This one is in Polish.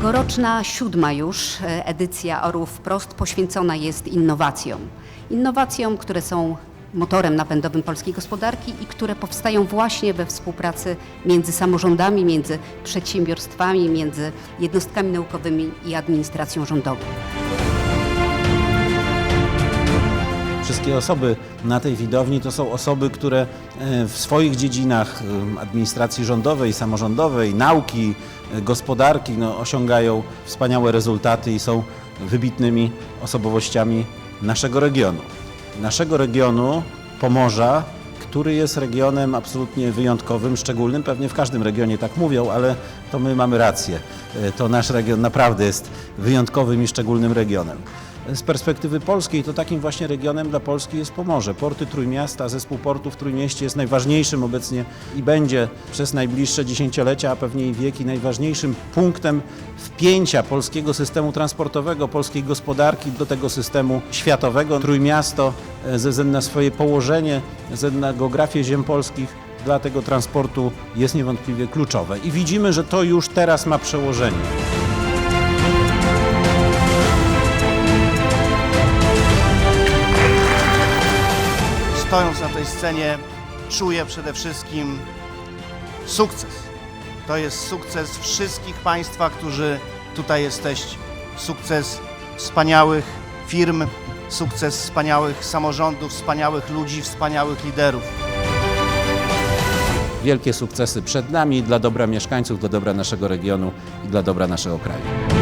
Tegoroczna siódma już e, edycja Orłów Wprost poświęcona jest innowacjom. Innowacjom, które są motorem napędowym polskiej gospodarki i które powstają właśnie we współpracy między samorządami, między przedsiębiorstwami, między jednostkami naukowymi i administracją rządową. Wszystkie osoby na tej widowni to są osoby, które e, w swoich dziedzinach em, administracji rządowej, samorządowej, nauki, e, gospodarki no, osiągają wspaniałe rezultaty i są wybitnymi osobowościami naszego regionu. Naszego regionu Pomorza, który jest regionem absolutnie wyjątkowym, szczególnym. Pewnie w każdym regionie tak mówią, ale to my mamy rację. E, To nasz region naprawdę jest wyjątkowym i szczególnym regionem. Z perspektywy polskiej to takim właśnie regionem dla Polski jest Pomorze. Porty Trójmiasta, zespół portów w Trójmieście jest najważniejszym obecnie i będzie przez najbliższe dziesięciolecia, a pewnie i wieki najważniejszym punktem wpięcia polskiego systemu transportowego, polskiej gospodarki do tego systemu światowego. Trójmiasto e, ze względu na swoje położenie, ze względu na geografię ziem polskich dla tego transportu jest niewątpliwie kluczowe. I widzimy, że to już teraz ma przełożenie. Stojąc na tej scenie, czuję przede wszystkim sukces. To jest sukces wszystkich Państwa, którzy tutaj jesteście. Sukces wspaniałych firm, sukces wspaniałych samorządów, wspaniałych ludzi, wspaniałych liderów. Wielkie sukcesy przed nami dla dobra mieszkańców, dla dobra naszego regionu i dla dobra naszego kraju.